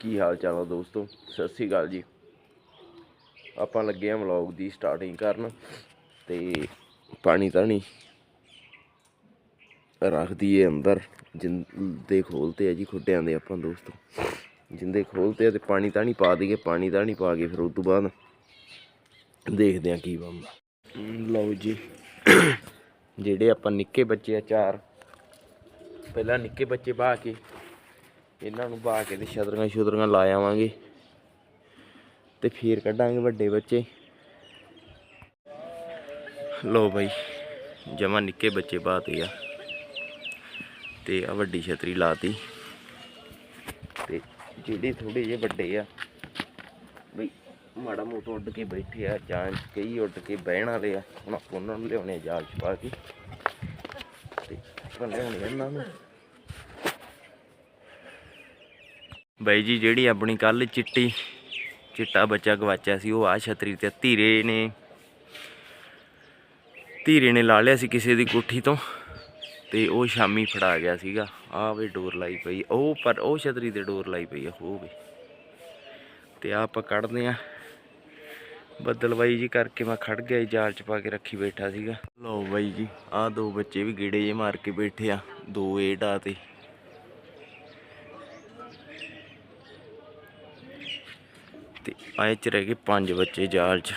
ਕੀ ਹਾਲ ਚਾਲ ਆ ਦੋਸਤੋ? ਸਤਿ ਸ੍ਰੀ ਅਕਾਲ ਜੀ। ਆਪਾਂ ਲੱਗੇ ਆ ਵਲੌਗ ਦੀ ਸਟਾਰਟਿੰਗ ਕਰਨ ਤੇ ਪਾਣੀ ਤਾਂ ਨਹੀਂ ਰੱਖ ਦਈਏ ਅੰਦਰ ਜਿੰਦੇ ਖੋਲਤੇ ਆ ਜੀ ਖੁੱਡਿਆਂ ਦੇ ਆਪਾਂ ਦੋਸਤੋ। ਜਿੰਦੇ ਖੋਲਤੇ ਆ ਤੇ ਪਾਣੀ ਤਾਂ ਨਹੀਂ ਪਾ ਦਈਏ, ਪਾਣੀ ਤਾਂ ਨਹੀਂ ਪਾ ਕੇ ਫਿਰ ਉਸ ਤੋਂ ਬਾਅਦ ਦੇਖਦੇ ਆ ਕੀ ਬਣਦਾ। ਲਓ ਜੀ, ਜਿਹੜੇ ਆਪਾਂ ਨਿੱਕੇ ਬੱਚੇ ਆ, ਚਾਰ। ਪਹਿਲਾਂ ਨਿੱਕੇ ਬੱਚੇ ਬਾਹ ਕੇ ਇਹਨਾਂ ਨੂੰ ਪਾ ਕੇ ਤੇ ਛਤਰੀਆਂ ਛੁਤਰੀਆਂ ਲਾ ਆਵਾਂਗੇ ਤੇ ਫੇਰ ਕੱਢਾਂਗੇ ਵੱਡੇ ਬੱਚੇ। ਲੋ ਬਾਈ, ਜਮਾ ਨਿੱਕੇ ਬੱਚੇ ਪਾਤੇ ਆ। ਤੇ ਆ ਵੱਡੀ ਛਤਰੀ ਲਾਤੀ। ਤੇ ਜਿਹੜੇ ਥੋੜੇ ਜਿਹੇ ਵੱਡੇ ਆ, ਬਈ ਮਾੜਾ ਮੋਟਾ ਉੱਡ ਕੇ ਬੈਠੇ ਆ, ਜਾਂ ਕਈ ਉੱਡ ਕੇ ਬਹਿਣ ਵਾਲੇ ਆ, ਹੁਣ ਆਪਾਂ ਉਹਨਾਂ ਨੂੰ ਲਿਆਉਣੇ ਆ ਜਾਲ ਚ ਪਾ ਕੇ। ਤੇ ਲਿਆਉਣੇ ਇਹਨਾਂ ਨੂੰ। ਬਾਈ ਜੀ, ਜਿਹੜੀ ਆਪਣੀ ਕੱਲ ਚਿੱਟੀ, ਚਿੱਟਾ ਬੱਚਾ ਗਵਾਚਿਆ ਸੀ, ਉਹ ਆ ਛਤਰੀ ਤੇ ਧੀਰੇ ਨੇ ਧੀਰੇ ਨੇ ਲਾ ਲਿਆ ਸੀ ਕਿਸੇ ਦੀ ਕੋਠੀ ਤੋਂ ਤੇ ਉਹ ਸ਼ਾਮੀ ਫੜਾ ਗਿਆ ਸੀਗਾ। ਆਹ ਵੇ ਡੋਰ ਲਾਈ ਪਈ, ਉਹ ਪਰ ਉਹ ਛਤਰੀ ਤੇ ਡੋਰ ਲਾਈ ਪਈ ਆ ਉਹ ਵੀ ਤੇ ਆਹ ਆਪਾਂ ਕੱਢਦੇ ਆ। ਬੱਦਲਵਾਈ ਜੀ ਕਰਕੇ ਮੈਂ ਖੜ ਗਿਆ ਜਾਲ ਚ ਪਾ ਕੇ ਰੱਖੀ ਬੈਠਾ ਸੀਗਾ। ਲਓ ਬਾਈ ਜੀ, ਆਹ ਦੋ ਬੱਚੇ ਵੀ ਗੇੜੇ ਜੇ ਮਾਰ ਕੇ ਬੈਠੇ ਆ, ਦੋ ਇਹ ਡਾ ਤੇ। ਤੇ ਆਏ ਚ ਰਹਿ ਗਏ ਪੰਜ ਬੱਚੇ ਜਾਲ ਚ।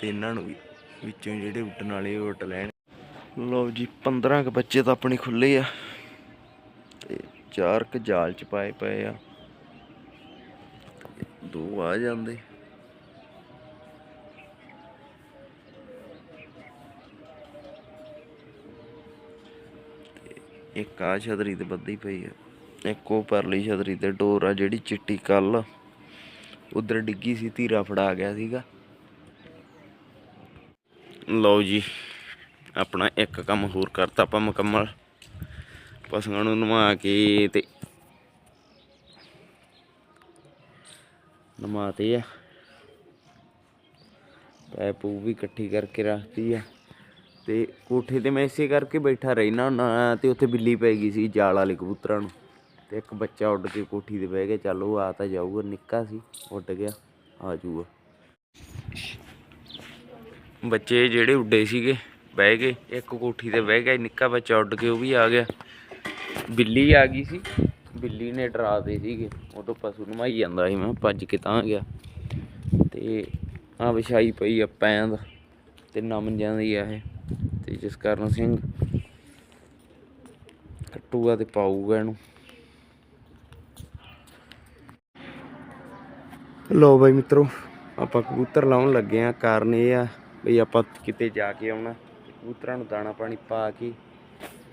ਤੇ ਇਹਨਾਂ ਨੂੰ ਵੀ ਵਿੱਚੋਂ ਜਿਹੜੇ ਉੱਡਣ ਵਾਲੇ ਉਹ ਉੱਡ ਲੈਣ। ਲਓ ਜੀ 15 ਕ ਬੱਚੇ ਤਾਂ ਆਪਣੇ ਖੁੱਲੇ ਆ। ਤੇ ਚਾਰ ਕ ਜਾਲ ਚ ਪਾਏ ਪਏ ਆ। ਦੋ ਆ ਜਾਂਦੇ। ਇੱਕ ਆ ਛਤਰੀ ਤੇ ਬੱਧੀ ਪਈ ਆ। ਇੱਕ ਉਹ ਪਰਲੀ ਛਤਰੀ ਤੇ ਡੋਰ ਆ, ਜਿਹੜੀ ਚਿੱਟੀ ਕੱਲ ਉਧਰ ਡਿੱਗੀ ਸੀ, ਧੀਰਾ ਫੜਾ ਗਿਆ ਸੀਗਾ। ਲਓ ਜੀ, ਆਪਣਾ ਇੱਕ ਕੰਮ ਹੋਰ ਕਰਤਾ ਆਪਾਂ ਮੁਕੰਮਲ। ਪਸ਼ੂਆਂ ਨੂੰ ਨਵਾ ਕੇ ਤੇ ਨਮਾਤੇ ਆ। ਪੈਪੂ ਵੀ ਇਕੱਠੀ ਕਰਕੇ ਰੱਖਤੀ ਆ। ਤੇ ਕੋਠੇ ਤੇ ਮੈਂ ਇਸੇ ਕਰਕੇ ਬੈਠਾ ਰਹਿਣਾ ਨਾ ਤੇ ਉੱਥੇ ਬਿੱਲੀ ਪੈ ਗਈ ਸੀ ਜਾਲ ਵਾਲੇ ਕਬੂਤਰਾਂ ਨੂੰ। ਤੇ ਇੱਕ ਬੱਚਾ ਉੱਡ ਕੇ ਕੋਠੀ ਤੇ ਬਹਿ ਗਿਆ, ਚੱਲ ਉਹ ਆ ਤਾਂ ਜਾਊਗਾ, ਨਿੱਕਾ ਸੀ, ਉੱਡ ਗਿਆ, ਆ ਜਾਊਗਾ। ਬੱਚੇ ਜਿਹੜੇ ਉੱਡੇ ਸੀਗੇ, ਬਹਿ ਗਏ, ਇੱਕ ਕੋਠੀ ਤੇ ਬਹਿ ਗਿਆ, ਨਿੱਕਾ ਬੱਚਾ ਉੱਡ ਕੇ ਉਹ ਵੀ ਆ ਗਿਆ। ਬਿੱਲੀ ਆ ਗਈ ਸੀ, ਬਿੱਲੀ ਨੇ ਡਰਾ ਦੇ ਸੀਗੇ ਉਦੋਂ ਪਸ਼ੂ ਨਮਾਈ ਜਾਂਦਾ ਸੀ, ਮੈਂ ਭੱਜ ਕੇ ਤਾਂ ਗਿਆ। ਤੇ ਆ ਵਿਛਾਈ ਪਈ ਆ ਦਾ ਤੇ ਨਮ ਜਾਂਦੀ ਆ ਇਹ, ਤੇ ਜਿਸ ਕਾਰਨ ਸਿੰਘ ਕੱਟੂਗਾ ਤੇ ਪਾਊਗਾ ਇਹਨੂੰ। ਲੋ ਬਾਈ ਮਿੱਤਰੋ, ਆਪਾਂ ਕਬੂਤਰ ਲਾਉਣ ਲੱਗੇ ਆ ਕਾਰਨ ਇਹ ਆ ਬਈ ਆਪਾਂ ਕਿਤੇ ਜਾ ਕੇ ਆਉਣਾ। ਕਬੂਤਰਾਂ ਨੂੰ ਦਾਣਾ ਪਾਣੀ ਪਾ ਕੇ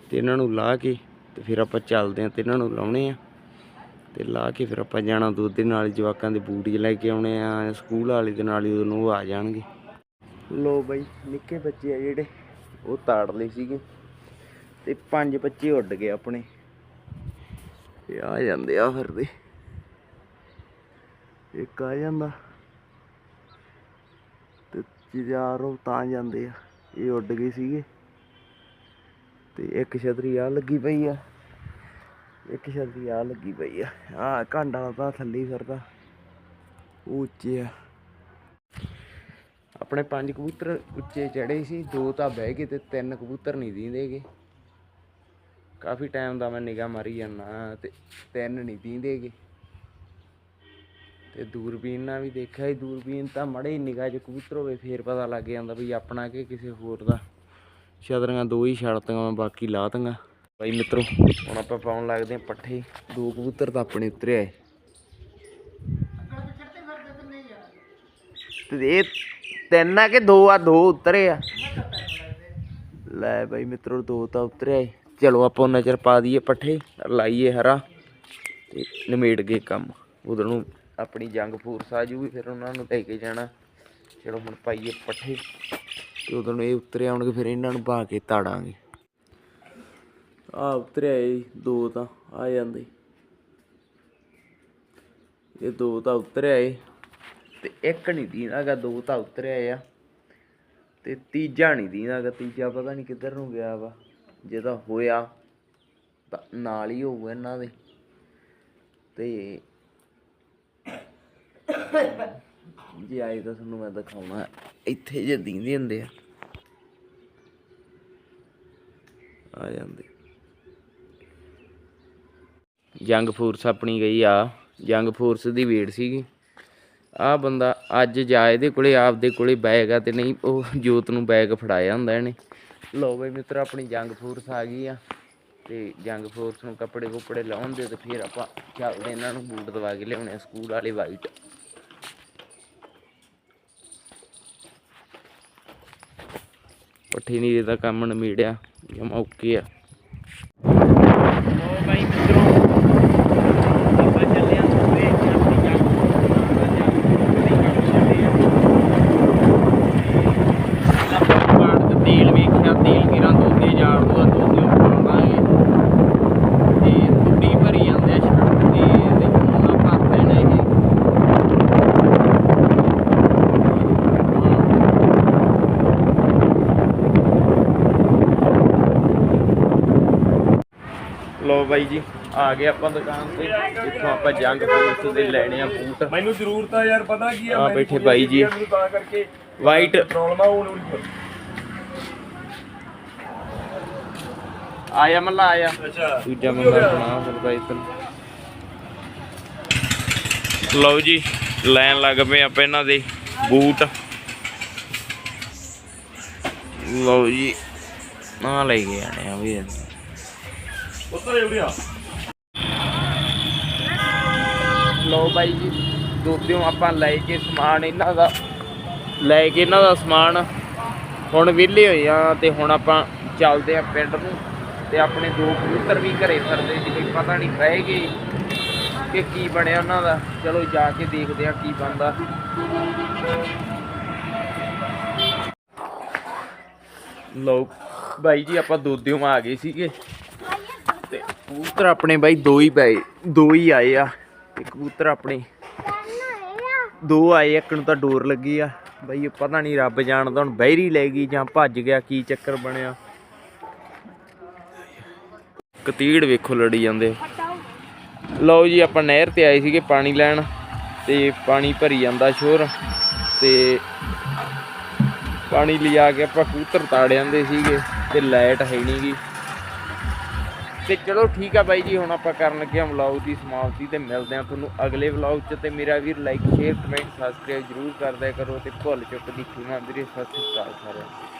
ਤੇ ਇਹਨਾਂ ਨੂੰ ਲਾ ਕੇ ਤੇ ਫਿਰ ਆਪਾਂ ਚੱਲਦੇ ਆ ਤੇ ਇਹਨਾਂ ਨੂੰ ਲਾਉਣੇ ਆ ਤੇ ਲਾ ਕੇ ਫਿਰ ਆਪਾਂ ਜਾਣਾ ਦੁੱਧ ਦੇ ਨਾਲ ਜਵਾਕਾਂ ਦੇ ਬੂਟ ਲੈ ਕੇ ਆਉਣੇ ਆ ਸਕੂਲ ਵਾਲੇ ਦੇ ਨਾਲ ਹੀ ਉਹਨੂੰ ਉਹ ਆ ਜਾਣਗੇ। ਲੋ ਬਾਈ, ਨਿੱਕੇ ਬੱਚੇ ਆ ਜਿਹੜੇ, ਉਹ ਤਾੜ ਲਏ ਸੀਗੇ। ਤੇ ਪੰਜ ਬੱਚੇ ਉੱਡ ਗਏ ਆਪਣੇ। ਇਹ ਆ ਜਾਂਦੇ ਆ ਫਿਰਦੇ। ਇੱਕ ਆ ਜਾਂਦਾ। ਤੇ ਚਾਰੋਂ ਤਾਂ ਜਾਂਦੇ ਆ। ਇਹ ਉੱਡ ਗਏ ਸੀਗੇ। ਤੇ ਇੱਕ ਛਤਰੀ ਆ ਲੱਗੀ ਪਈ ਆ। ਇੱਕ ਛਤਰੀ ਆ ਲੱਗੀ ਪਈ ਆ। ਆ ਘੰਟਾ ਤਾਂ ਥੱਲੇ ਫਿਰਦਾ। ਉਹ ਉੱਚੇ ਆ। ਆਪਣੇ ਪੰਜ ਕਬੂਤਰ ਉੱਚੇ ਚੜੇ ਸੀ। ਦੋ ਤਾਂ ਬਹਿ ਗਏ ਤੇ ਤਿੰਨ ਕਬੂਤਰ ਨਹੀਂ ਦੀਂਦੇਗੇ ਕਾਫੀ ਟਾਈਮ ਦਾ ਮੈਂ ਨਿਗਾਹ ਮਾਰੀ ਜਾਂਦਾ ਤੇ ਤਿੰਨ ਨਹੀਂ ਦੀਂਦੇਗੇ ਤੇ ਦੂਰਬੀਨ ਨਾਲ ਵੀ ਦੇਖਿਆ ਸੀ। ਦੂਰਬੀਨ ਤਾਂ ਮੜੇ ਨਿਗਾਹ 'ਚ ਕਬੂਤਰ ਹੋਵੇ, ਫੇਰ ਪਤਾ ਲੱਗ ਜਾਂਦਾ ਵੀ ਆਪਣਾ ਕਿ ਕਿਸੇ ਹੋਰ ਦਾ। ਛਤਰੀਆਂ ਦੋ ਹੀ ਛੱਡਤੀਆਂ ਮੈਂ ਬਾਕੀ ਲਾਤੀਆਂ ਬਾਈ ਮਿੱਤਰੋ, ਹੁਣ ਆਪਾਂ ਪਾਉਣ ਲੱਗਦੇ ਆ ਪੱਠੇ। ਦੋ ਕਬੂਤਰ ਤਾਂ ਆਪਣੇ ਉਤਰੇ ਆਏ ਤੇ ਇਹ ਤਿੰਨ ਆ ਕਿ ਦੋ ਆ? ਦੋ ਉਤਰੇ ਆ। ਲੈ ਬਾਈ ਮਿੱਤਰੋ, ਦੋ ਤਾਂ ਉਤਰੇ ਆਏ ਚਲੋ ਆਪਾਂ ਨਜ਼ਰ ਪਾ ਦਈਏ ਪੱਠੇ, ਲਾਈਏ ਹਰਾ ਤੇ ਨਿਮੇੜ ਗਏ ਕੰਮ। ਉਧਰ ਨੂੰ ਆਪਣੀ ਜੰਗ ਫੋਰਸ ਆ ਜੂਗੀ ਫਿਰ ਉਹਨਾਂ ਨੂੰ ਲੈ ਕੇ ਜਾਣਾ। ਚਲੋ ਹੁਣ ਪਾਈਏ ਪੱਠੇ ਤੇ ਉਦੋਂ ਨੂੰ ਇਹ ਉਤਰੇ ਆਉਣਗੇ, ਫਿਰ ਇਹਨਾਂ ਨੂੰ ਪਾ ਕੇ ਤਾੜਾਂਗੇ। ਆ ਉਤਰਿਆ ਇਹ ਦੋ ਤਾਂ ਆ ਜਾਂਦੇ। ਇਹ ਦੋ ਤਾਂ ਉਤਰਿਆ ਏ ਤੇ ਇੱਕ ਨਹੀਂ ਦੀਨਾਗਾ, ਦੋ ਤਾਂ ਉਤਰਿਆ ਆ ਤੇ ਤੀਜਾ ਨਹੀਂ ਦੀਨਾਗਾ, ਤੀਜਾ ਪਤਾ ਨਹੀਂ ਕਿੱਧਰ ਨੂੰ ਗਿਆ ਵਾ। ਜੇ ਤਾਂ ਹੋਇਆ ਤਾਂ ਨਾਲ ਹੀ ਹੋਊਗਾ ਇਹਨਾਂ ਦੇ। ਤੇ ਜੇ, ਆਈ ਤਾਂ ਤੁਹਾਨੂੰ ਮੈਂ ਦਿਖਾਉਣਾ ਇੱਥੇ ਜੇ ਦਿੰਦੇ ਹੁੰਦੇ ਆ। ਆ ਜਾਂਦੇ। ਜੰਗ ਫੋਰਸ ਆਪਣੀ ਗਈ ਆ। ਜੰਗ ਫੋਰਸ ਦੀ ਵੇਟ ਸੀਗੀ। ਆ ਬੰਦਾ ਅੱਜ ਜਾ ਇਹਦੇ ਕੋਲੇ, ਆਪਦੇ ਕੋਲੇ ਬੈਗ ਆ ਤੇ ਨਹੀਂ, ਉਹ ਜੋਤ ਨੂੰ ਬੈਗ ਫੜਾਇਆ ਹੁੰਦਾ ਇਹਨੇ। ਲੋ ਬਈ ਮਿੱਤਰ, ਆਪਣੀ ਜੰਗ ਫੋਰਸ ਆ ਗਈ ਆ। ਤੇ ਜੰਗ ਫੋਰਸ ਨੂੰ ਕੱਪੜੇ ਕੁਪੜੇ ਲਾਉਣ ਦੇ ਤੇ ਫਿਰ ਆਪਾਂ ਚੱਲਦੇ ਇਹਨਾਂ ਨੂੰ ਬੂਟ ਦਵਾ ਕੇ ਲਿਆਉਣੇ ਆ, ਸਕੂਲ ਵਾਲੇ ਵਾਈਟ ਪੱਠੀ ਨੀਰੇ ਦਾ ਕੰਮ ਨਮੀੜਿਆ ਜਮਾ ਓਕੇ ਆ। ਉਹ ਬਾਈ ਮਿੱਤਰੋ ਆਪਾਂ ਚੱਲੇ ਆ ਸੂਏ ਆਪਣੀ ਜੰਗ ਤੇਲ ਵੇਖਿਆ ਤੇਲ ਕਿਰਾਂ ਦੋਗੇ ਜਾੜ ਦੋ ਦੋਗੇ ਪਾਵਾਂਗੇ ਤੇ ਤੁੱਡੀ ਭਰੀ ਜਾਂਦੇ ਆ ਸੜਕ ਤੇ ਤੇ ਹੁਣ ਆਪਾਂ ਭਰਦੇ ਨੇ ਇਹ ਲੋ ਬਾਈ ਜੀ ਆ ਗਏ ਆਪਾਂ ਦੁਕਾਨ ਤੇ। ਇੱਥੋਂ ਆਪਾਂ ਜੰਗ ਫੋਰਸ ਦੇ ਲੈਣੇ ਆ ਬੂਟ। ਮੈਨੂੰ ਜ਼ਰੂਰਤ ਆ ਯਾਰ ਪਤਾ ਕੀ ਆ ਬੈਠੇ ਬਾਈ ਜੀ। ਮੈਨੂੰ ਤਾਂ ਕਰਕੇ ਵਾਈਟ ਪ੍ਰੋਬਲਮ ਆ ਉਹ ਨਹੀਂ ਆਇਆ ਮੱਲਾ ਆਇਆ। ਅੱਛਾ। ਦੂਜਾ ਬੰਦਾ ਸੁਣਾ ਸਰਪ੍ਰਾਈਜ਼ ਲਓ ਜੀ ਲੈਣ ਲੱਗ ਪਏ ਆਪਾਂ ਇਹਨਾਂ ਦੇ ਬੂਟ। ਲਓ ਜੀ ਆ ਲੈ ਕੇ ਆਣੇ ਆ ਵੀ ਉੱਤਰ ਜੁੜਿਆ ਲਓ ਬਾਈ ਜੀ ਦੋਦਿਓ ਆਪਾਂ ਲੈ ਕੇ ਸਮਾਨ ਇਹਨਾਂ ਦਾ, ਲੈ ਕੇ ਇਹਨਾਂ ਦਾ ਸਮਾਨ। ਹੁਣ ਵਿਹਲੇ ਹੋਏ ਆ ਤੇ ਹੁਣ ਆਪਾਂ ਚੱਲਦੇ ਆ ਪਿੰਡ ਨੂੰ ਤੇ ਆਪਣੇ ਦੋ ਕਬੂਤਰ ਵੀ ਘਰੇ ਫਿਰਦੇ ਸੀ ਪਤਾ ਨਹੀਂ ਰਹਿ ਗਏ ਕਿ ਕੀ ਬਣਿਆ ਉਹਨਾਂ ਦਾ। ਚਲੋ ਜਾ ਕੇ ਦੇਖਦੇ ਆ ਕੀ ਬਣਦਾ। ਲਓ ਬਾਈ ਜੀ, ਆਪਾਂ ਦੋਦਿਓ ਆ ਗਏ ਸੀਗੇ। ਕਬੂਤਰ ਆਪਣੇ ਬਾਈ, ਦੋ ਹੀ ਪਏ, ਦੋ ਹੀ ਆਏ ਆ। ਤੇ ਕਬੂਤਰ ਆਪਣੇ ਦੋ ਆਏ ਇੱਕ ਨੂੰ ਤਾਂ ਡੋਰ ਲੱਗੀ ਆ। ਬਾਈ, ਇਹ ਪਤਾ ਨਹੀਂ ਰੱਬ ਜਾਣਦਾ ਹੁਣ ਬਹਿਰੀ ਲੈ ਗਈ ਜਾਂ ਭੱਜ ਗਿਆ, ਕੀ ਚੱਕਰ ਬਣਿਆ। ਕਤੀੜ ਵੇਖੋ ਲੜੀ ਜਾਂਦੇ। ਲਓ ਜੀ, ਆਪਾਂ ਨਹਿਰ ਤੇ ਆਏ ਸੀਗੇ ਪਾਣੀ ਲੈਣ ਤੇ ਪਾਣੀ ਭਰੀ ਜਾਂਦਾ ਸ਼ੋਰ ਤੇ ਪਾਣੀ ਲਿਆ ਕੇ ਆਪਾਂ ਕਬੂਤਰ ਤਾੜ ਜਾਂਦੇ ਸੀਗੇ ਤੇ ਲਾਈਟ ਹੈ ਨਹੀਂਗੀ ਤੇ ਚਲੋ ਠੀਕ ਆ ਬਾਈ ਜੀ, ਹੁਣ ਆਪਾਂ ਕਰਨ ਲੱਗੇ ਹਾਂ ਵਲੌਗ ਦੀ ਸਮਾਪਤੀ ਤੇ ਮਿਲਦੇ ਹਾਂ ਤੁਹਾਨੂੰ ਅਗਲੇ ਵਲੌਗ 'ਚ ਤੇ ਮੇਰਾ ਵੀਰ ਲਾਈਕ ਸ਼ੇਅਰ ਕਮੈਂਟ ਸਬਸਕ੍ਰਾਈਬ ਜਰੂਰ ਕਰਦਿਆ ਕਰੋ ਤੇ ਭੁੱਲ ਚੁੱਕ ਦੀ ਖੀਮਾ ਵੀਰੇ, ਸਤਿ ਸ਼੍ਰੀ ਅਕਾਲ ਸਾਰਿਆਂ ਨੂੰ।